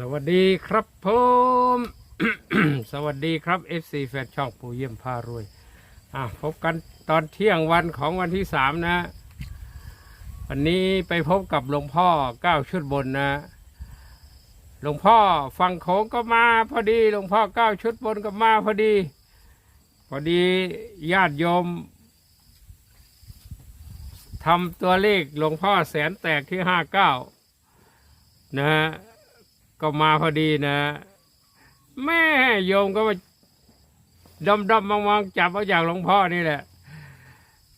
สวัสดีครับผม สวัสดีครับ FC แฟนช่องปูเยี่ยมพารวย อะพบกันตอนเที่ยงวันของวันที่สามนะ วันนี้ไปพบกับหลวงพ่อเก้าชุดบนนะ หลวงพ่อฟังโขงก็มาพอดี หลวงพ่อเก้าชุดบนก็มาพอดี พอดีญาติโยมทำตัวเลขหลวงพ่อแสนแตกที่ห้าเก้านะฮะ ก็มาพอดีนะ แม่โยมก็มาดมดมมองมองๆจับเอาจากหลวงพ่อนี่แหละ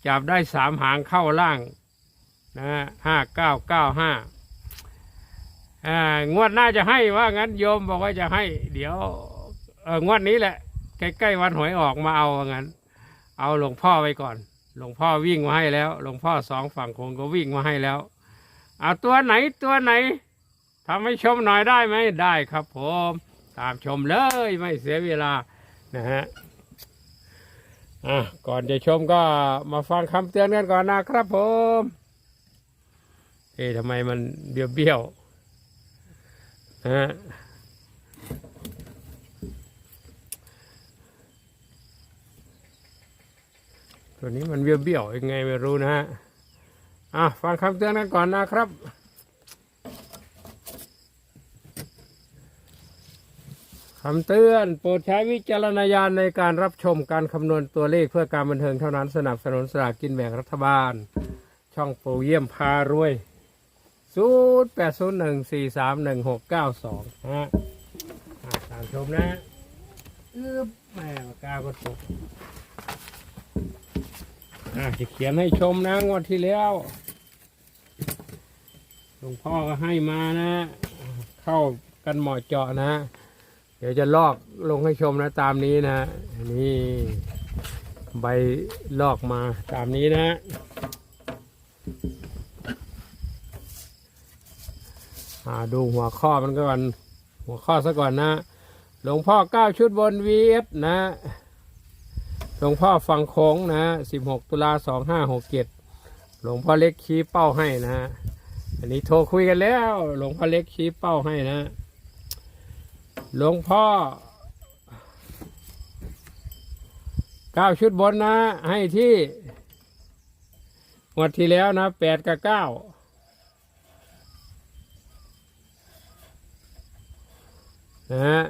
จับได้สามหางเข้าล่างนะห้าเก้าเก้าห้าองวดหน้าจะให้ว่างั้นโยมบอกว่าจะให้ เดี๋ยวเองวดนี้แหละ ใกล้ๆวันหวยออกมาเอาว่างั้น เอาหลวงพ่อไปก่อน หลวงพ่อวิ่งมาให้แล้ว หลวงพ่อสองฝั่งคงก็วิ่งมาให้แล้ว เอาตัวไหนตัวไหน ทำให้ชมหน่อยได้ไหมได้ครับผมตามชมเลยไม่เสียเวลานะฮะอะก่อนจะชมก็มาฟังคำเตือนกันก่อนนะครับผมเอ๊ะทำไมมันเบี้ยวเบี้ยวนะฮะตัวนี้มันเบี้ยวเบี้ยวยังไงไม่รู้นะฮะอะฟังคำเตือนกันก่อนนะครับ คำเตือนโปรดใช้วิจารณญาณในการรับชมการคำนวณตัวเลขเพื่อการบันเทิงเท่านั้นสนับสนุนสลากกินแบ่งรัฐบาล ช่องปูเยี่ยมพารวย 0 8 0 1 4 3 1 6 9 2นะฮะอะตามชมนะอึ๊บแม่ปากกาก็ตกอะจะเขียนให้ชมนะงวดที่แล้วหลวงพ่อก็ให้มานะ เข้ากันเหมาะเจาะนะ เดี๋ยวจะลอกลงให้ชมนะตามนี้นะนี่ใบลอกมาตามนี้นะอ่าดูหัวข้อมันก่อน หัวข้อซะก่อนนะ หลวงพ่อเก้าชุดบน VS นะ หลวงพ่อฟังโค้งนะ16ตุลา2567หลวงพ่อเล็กชี้เป้าให้นะ อันนี้โทรคุยกันแล้ว หลวงพ่อเล็กชี้เป้าให้นะ หลวงพ่อเก้าชุดบนนะ ให้ที่งวดที่แล้วนะแปดกับเก้านะฮะ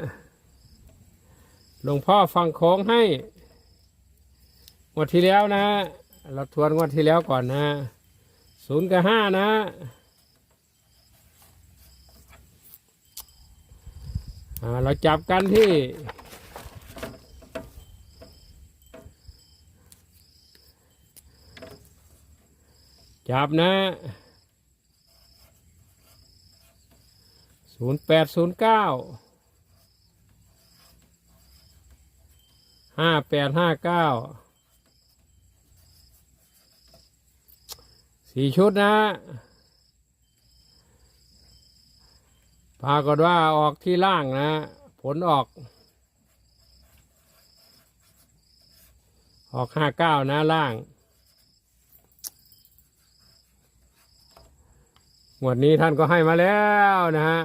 หลวงพ่อฟังโค้งให้งวดที่แล้วนะเราทวนงวดที่แล้วก่อนนะศูนย์กับห้านะ อ่าเราจับกันที่ จับนะศูนย์แปดศูนย์เก้าห้าแปดห้าเก้าสี่ชุดนะ ปรากฏว่าออกที่ล่างนะ ผลออก ออกห้าเก้านะล่างงวดนี้ท่านก็ให้มาแล้วนะฮะ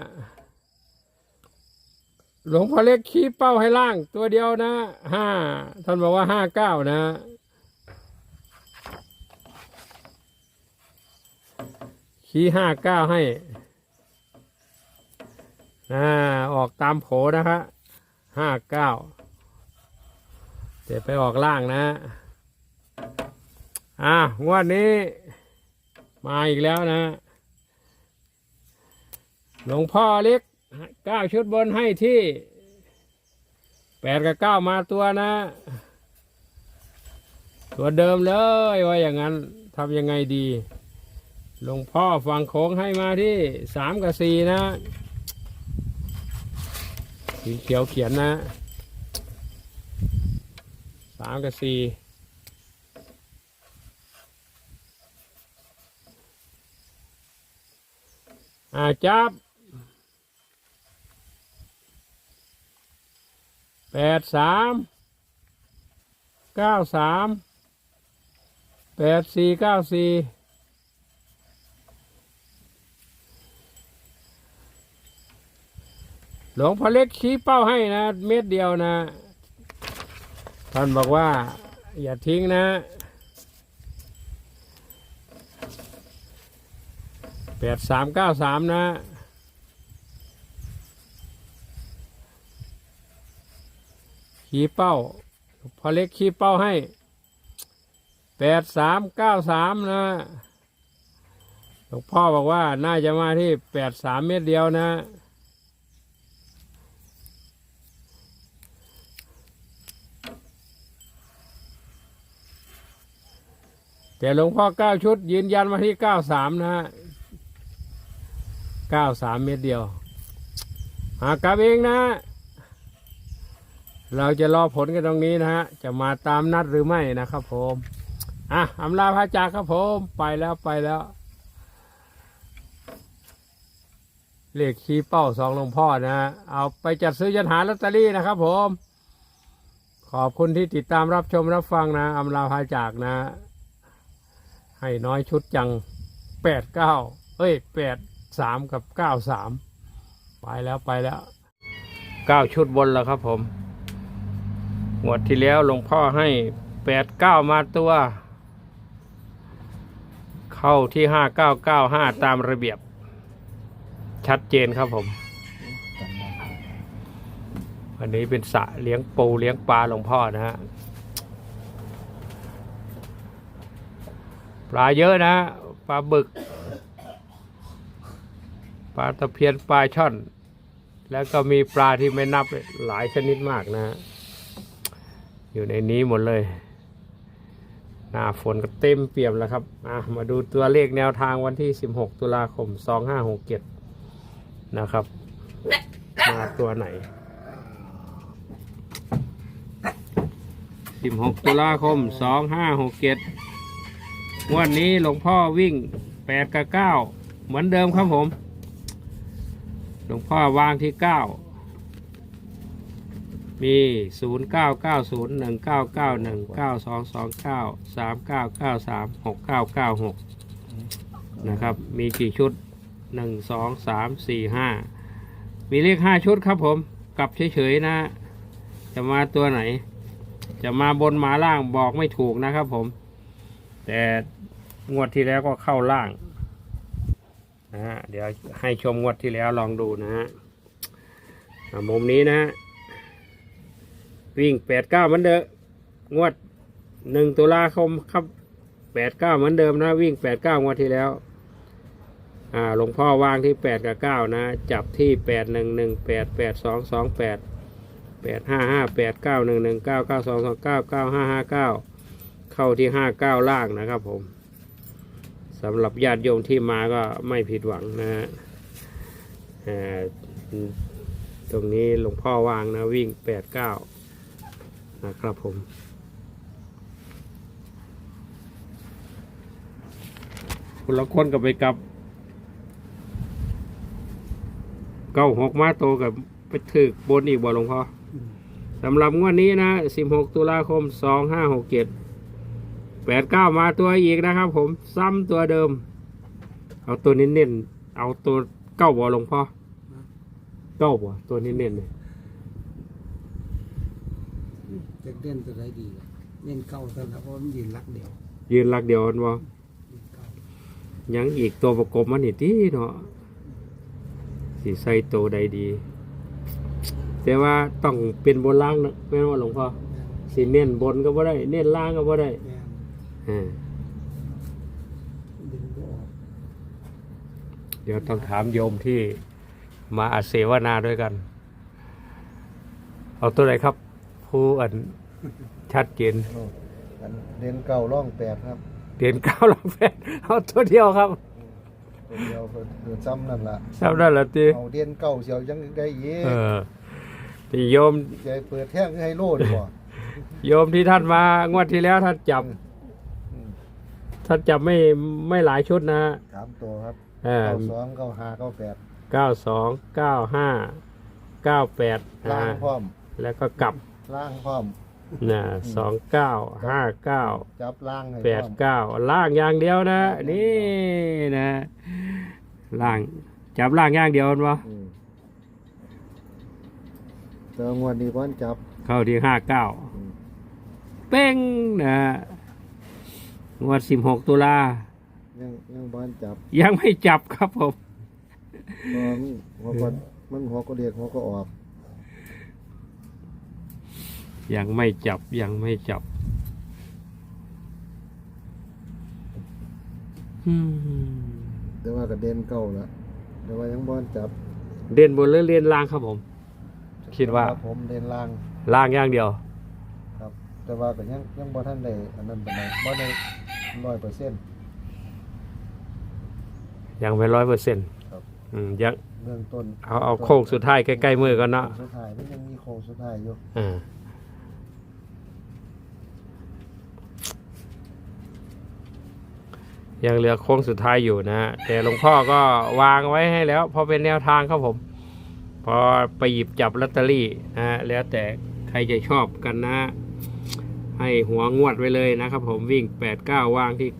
หลวงพ่อเล็กขี้เป้าให้ล่างตัวเดียวนะห้าท่านบอกว่าห้าเก้านะขี้ห้าเก้าให้ อ่าออกตามโผนะคะห้าเก้าเดี๋ยวไปออกล่างนะอ่างวดนี้ มาอีกแล้วนะ หลวงพ่อเล็กเก้าชุดบนให้ที่แปดกับเก้ามาตัวนะ ตัวเดิมเลยว่าอย่างนั้นทำยังไงดี หลวงพ่อฟังโค้งให้มาที่สามกับสี่นะ สีเขียวเขียนนะสามกับสี่อาจับแปดสามเก้าสามแปดสี่เก้าสี่ หลวงพ่อเล็กชี้เป้าให้นะ เม็ดเดียวนะ ท่านบอกว่า อย่าทิ้งนะแปดสามเก้าสามนะชี้เป้า พอเล็กชี้เป้าให้แปดสามเก้าสามนะหลวงพ่อบอกว่าน่าจะมาที่แปดสามเมตรเดียวนะ แต่หลวงพ่อเก้าชุด ยืนยันมาที่เก้าสามนะฮะเก้าสามเมตรเดียว หากลับเองนะ เราจะรอผลกันตรงนี้นะฮะ จะมาตามนัดหรือไม่นะครับผม อะอำลาพระจากครับผม ไปแล้วไปแล้ว เลขคีเป้าสองหลวงพ่อนะฮะ เอาไปจัดซื้อยันหาลอตเตอรี่นะครับผม ขอบคุณที่ติดตามรับชมรับฟังนะอำลาพระจากนะ ให้น้อยชุดจังแปดเก้าเอ้ยแปดสามกับเก้าสามไปแล้วไปแล้วเก้าชุดบนแล้วครับผมงวดที่แล้วหลวงพ่อให้แปดเก้ามาตัว เข้าที่ห้าเก้าเก้าห้าตามระเบียบ ชัดเจนครับผมอันนี้เป็นสระเลี้ยงปูเลี้ยงปลาหลวงพ่อนะฮะ ปลาเยอะนะ ปลาบึก ปลาตะเพียนปลาช่อน แล้วก็มีปลาที่ไม่นับหลายชนิดมากนะฮะอยู่ในนี้หมดเลย หน้าฝนก็เต็มเปี่ยมแล้วครับอะมาดูตัวเลขแนวทางวันที่ 16 ตุลาคม 2567 นะครับ มาตัวไหน16ตุลาคม 2567 งวันนี้หลวงพ่อวิ่ง8กับ9เหมือนเดิมครับผม หลวงพ่อวางที่9มี0 9 9 0 1 9 9 1 9 2 2 9 3 9 9 3 6 9 9 6นะครับ มีกี่ชุด1 2 3 4 5มีเลข5ชุดครับผม กลับเฉยๆนะ จะมาตัวไหน จะมาบนมาล่างบอกไม่ถูกนะครับผม แต่งวดที่แล้วก็เข้าล่างนะฮะเดี๋ยวให้ชมงวดที่แล้วลองดูนะฮะมุมนี้นะฮะวิ่งแปดเก้าเหมือนเดิมงวดหนึ่งตุลาคมครับแปดเก้าเหมือนเดิมนะ วิ่งแปดเก้างวดที่แล้วอ่าหลวงพ่อวางที่แปดกับเก้านะ จับที่แปดหนึ่งหนึ่งแปดแปดสองสองแปดแปดห้าห้าแปดเก้าหนึ่งหนึ่งเก้าเก้าสองสองเก้าเก้าห้าห้าเก้า เข้าที่ห้าเก้าล่างนะครับผมสำหรับญาติโยมที่มาก็ไม่ผิดหวังนะฮะอ่าตรงนี้หลวงพ่อวางนะวิ่งแปดเก้านะครับผมคนละคนกับไปกลับเก้าหกมาโตกับไปถึกบนอีกบ่หลวงพ่อสำหรับงวดนี้นะ 16 ตุลาคม 2567 89มาตัวอีกนะครับ ผมซ้ำตัวเดิม เอาตัวเน้นๆเอาตัวเก้าบ่หลวงพ่อเก้าบ่ตัวเน้นๆเนี่ยจะเล่นตัวใดดีล่ะเล่นเก่าตอนแล้วเพราะมันยืนรักเดียว ยืนหลักเดียวกันบ่ยืนเก่ายังอีกตัวประกบมันนี่ตีเนาะสิใส่ตัวใดดี แต่ว่าต้องเป็นบนล่างนะแม่นว่าหลวงพ่อสิเน้นบนก็บ่ได้ เน้นล่างก็บ่ได้ เดี๋ยวต้องถามโยมที่มาอาเสวนาด้วยกัน เอาตัวไหนครับ ผู้อันชัดเจนโอ้อันเรียนเก่าร่องแปดครับ เดียนเก้าลองแฟนเอาตัวเดียวครับตัวเดียวเพิ่นเดือดซ้ำนั่นล่ะทราบได้แล้วตีเอาเรียนเก่าเสียวยังได้เย่เออที่โยมใจเปิดแท่งให้โลดบ่โยมที่ท่านมางวดที่แล้วท่านจับอืม ท่านจับไม่ไม่หลายชุดนะสามตัวครับเออเก้าสองเก้าห้าเก้าแปดเก้าสองเก้าห้าเก้าแปดล่างพร้อมแล้วก็กลับล่างพร้อม นะสองเก้าห้าเก้า จับล่างให้แปพดร้อมเก้าล่างอย่างเดียวนะ นี่นะล่างจับล่างอย่างเดียวมั้อืมแต่ว่างวดนี้บ้านจับเข้าที่ห้าเก้าอืมเป้งนะฮะง วดสิบหกตุลายังยังบ้านจับยังไม่จับครับผมตอนหัวก็มันหัวก็เรียกหัวก็ออกยังไม่จับยังไม่จับอืมแต่ว่าก็เด่นเก่าละแต่ว่ายังบ้านจับเรียนบนหรือเรียนล่างครับผม คิดว่าแต่ผมเด่นล่างล่างอย่างเดียว ครับ แต่ว่าก็ยังยังบ่ทันได้อันนั้นปานใดบ่ได้ ร้อยเปอร์เซ็นต์ ยังไม่ร้อยเปอร์เซ็นต์ครับ ยังเบื้องต้นเอาเอาโค้งสุดท้ายใกล้ๆมือก่อนเนาะโค้งสุดท้ายมันยังมีโค้งสุดท้ายอยู่อ่ายังเหลือโค้งสุดท้ายอยู่นะฮะแต่หลวงพ่อก็วางไว้ให้แล้วเพอเป็นแนวทางครับผม พอไปหยิบจับลอตเตอรี่นะฮะแล้วแต่ใครจะชอบกันนะฮะ ให้หัวงวดไว้เลยนะครับ ผมวิ่ง 8 9วางที่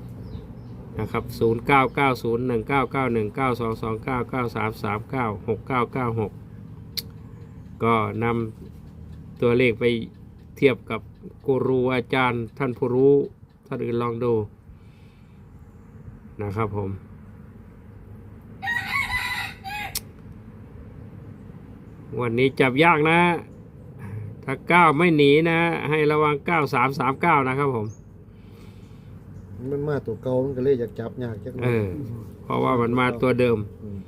9 นะครับ 0 9 9 0 1 9 9 1 9 2 2 9 9 3 3 9 6 9 9 6 ก็นำตัวเลขไปเทียบกับกูรูอาจารย์ ท่านผู้รู้ท่านอื่นลองดูนะครับผม วันนี้จับยากนะ ถ้าก้าวไม่หนีนะให้ระวัง9339นะครับผม มันมาตัวเก่ามันก็เลยอยากจับยากจักหน่เออยอ เพราะว่ามันมาตัวเดิม ม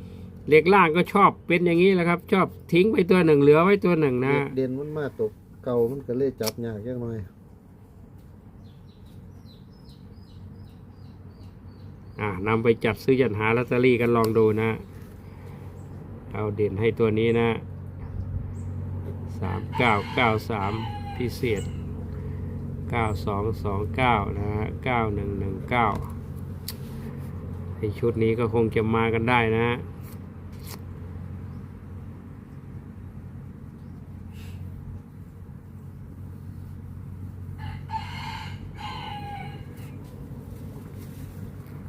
เล็กล่างก็ชอบเป็นอย่างนี้แหละครับ ชอบทิ้งไปตัวหนึ่งเหลือไว้ตัวหนึ่งนะ เด่นมันมาตัวเก่ามันก็เลยจับยากจักหน่อยอ่านำไปจัดซื้อจัดหาลอตเตอรี่กันลองดูนะ เอาเด่นให้ตัวนี้นะ สามเก้าเก้าสามพิเศษเก้าสองสองเก้านะฮะเก้าหนึ่งหนึ่งเก้าในชุดนี้ก็คงจะมากันได้นะฮะ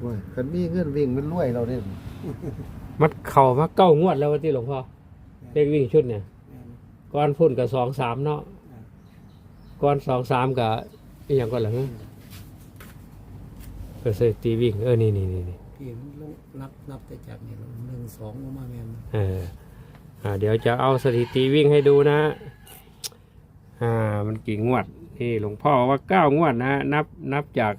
ว่าคันมีเงินวิ่งมันรวยเราเด้มันเข่ามาเก้างวดแล้ววันที่หลวงพ่อเลขวิ่งชุดเนี่ย ก้อนพุ่นกับสองสามเนาะก้อนสองสามกับอีกอย่างก่อนหลังก็เสตีวิ่ง เออ นี่นี่นี่นี่พี่มันลงนับนับแต่จากนี่หนึ่งสองลงมาแม่นเอออ่าเดี๋ยวจะเอาสถิติวิ่งให้ดูนะ อ่า มันกี่งวด นี่หลวงพ่อว่าเก้างวดนะ นับนับจาก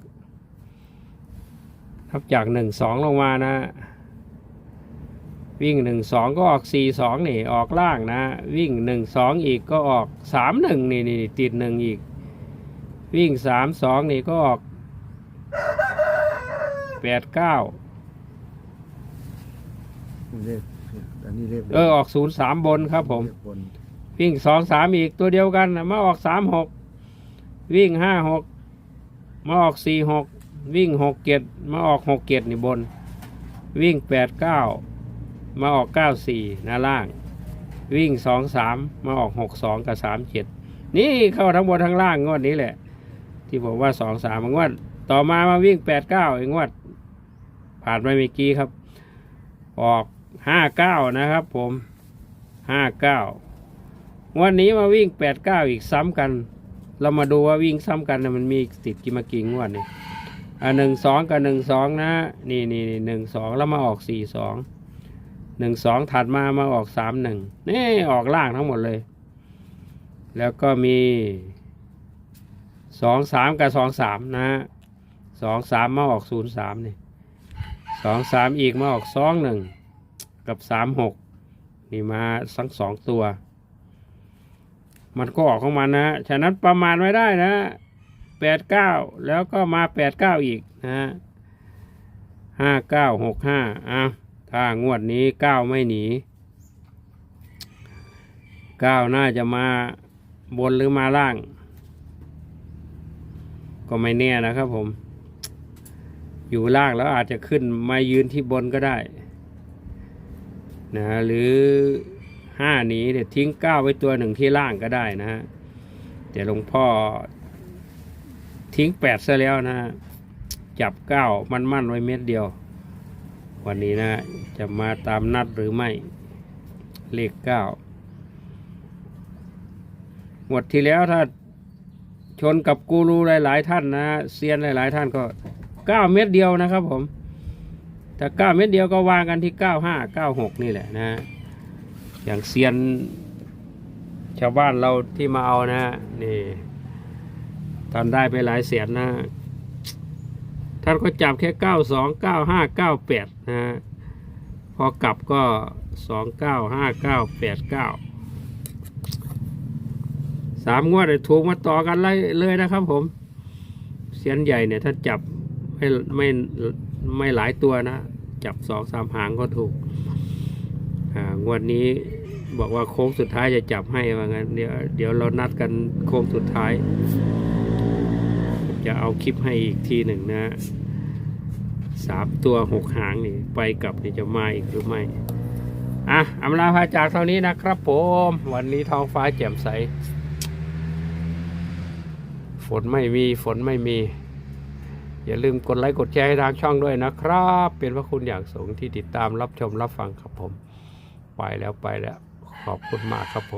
นับจากหนึ่งสองลงมานะ วิ่งหนึ่งสองก็ออกสี่สองนี่ออกล่างนะ วิ่งหนึ่งสองอีกก็ออกสามหนึ่งนี่นี่ติดหนึ่งอีก วิ่งสามสองนี่ก็ออกแปดเก้าเลขอันนี้เลขเออออกศูนย์สามบนครับผมเลขบนวิ่งสองสามอีกตัวเดียวกันน่ะมาออกสามหกวิ่งห้าหกมาออกสี่หกวิ่งหกเจ็ดมาออกหกเจ็ดนี่บน วิ่งแปดเก้า มาออกเก้าสี่หน้าล่าง วิ่งสองสามาออกหกสองกับสามเจ็ดนี่เข้าทั้งบนทั้งล่างงวดนี้แหละ ที่ผมว่าสองสางวด ต่อมามาวิ่งแปดเก้าอีกงวด ผ่านไปเมื่อกี้ครับ ออกห้าเก้านะครับผมห้าเก้าวันนี้มาวิ่งแปดเก้าอีกซ้ำกัน เรามาดูว่าวิ่งซ้ำกันนะมันมีติดกี่มากี่งวดนี่อ่าหนึ่งสองกับหนึ่งสองนะ นี่นี่หนึ่งสองแล้วมาออกสี่สอง หนึ่งสองถัดมามาออกสามหนึ่งนี่ออกล่างทั้งหมดเลย แล้วก็มีสองสามกับสองสามนะสองสามมาออกศูนย์สามนี่สองสามอีกมาออกสองหนึ่งกับสามหกนี่มาทั้งสองตัว มันก็ออกของมันนะฉะนั้นประมาณไว้ได้นะแปดเก้าแล้วก็มาแปดเก้าอีกนะห้าเก้าหกห้าอะ ถ้างวดนี้ก้าวไม่หนีก้าวน่าจะมาบนหรือมาล่าง ก็ไม่แน่นะครับผม อยู่ล่างแล้วอาจจะขึ้นมายืนที่บนก็ได้นะหรือห้าหนีเดี๋ยวทิ้งเก้าไว้ตัวหนึ่งที่ล่างก็ได้นะฮะแต่หลวงพ่อทิ้งแปดซะแล้วนะจับเก้ามันมั่นๆไว้เม็ดเดียว วันนี้นะจะมาตามนัดหรือไม่ เลขเก้างวดที่แล้วถ้าชนกับกูรูหลาย ๆ ท่านนะเซียนหลาย ๆ ท่านก็เก้าเม็ดเดียวนะครับผมถ้าเก้าเม็ดเดียวก็วางกันที่เก้าห้าเก้าหกนี่แหละนะ อย่างเซียนชาวบ้านเราที่มาเอานะนี่ตอนได้ไปหลายแสนนะ ท่านก็จับแค่เก้าสองเก้าห้าเก้าแปดนะฮะ พอกลับก็สองเก้าห้าเก้าแปดเก้าสามงวดเลยถูกมาต่อกันเลยเลยนะครับผม เสียนใหญ่เนี่ยถ้าจับไม่ไม่ไม่หลายตัวนะ จับสองสามหางก็ถูก อ่างวดนี้บอกว่าโค้งสุดท้ายจะจับให้ว่างั้นเดี๋ยวเดี๋ยวเรานัดกันโค้งสุดท้าย จะเอาคลิปให้อีกทีหนึ่งนะสามตัวหกหางนี่ไปกลับนี่จะมาอีกหรือไม่อะอำลาพาจากเท่านี้นะครับผม วันนี้ท้องฟ้าแจ่มใส ฝนไม่มีฝนไม่มี อย่าลืมกดไลค์กดแชร์ให้ทางช่องด้วยนะครับ เป็นพระคุณอย่างสูงที่ติดตามรับชมรับฟังครับผม ไปแล้วไปแล้ว ขอบคุณมากครับผม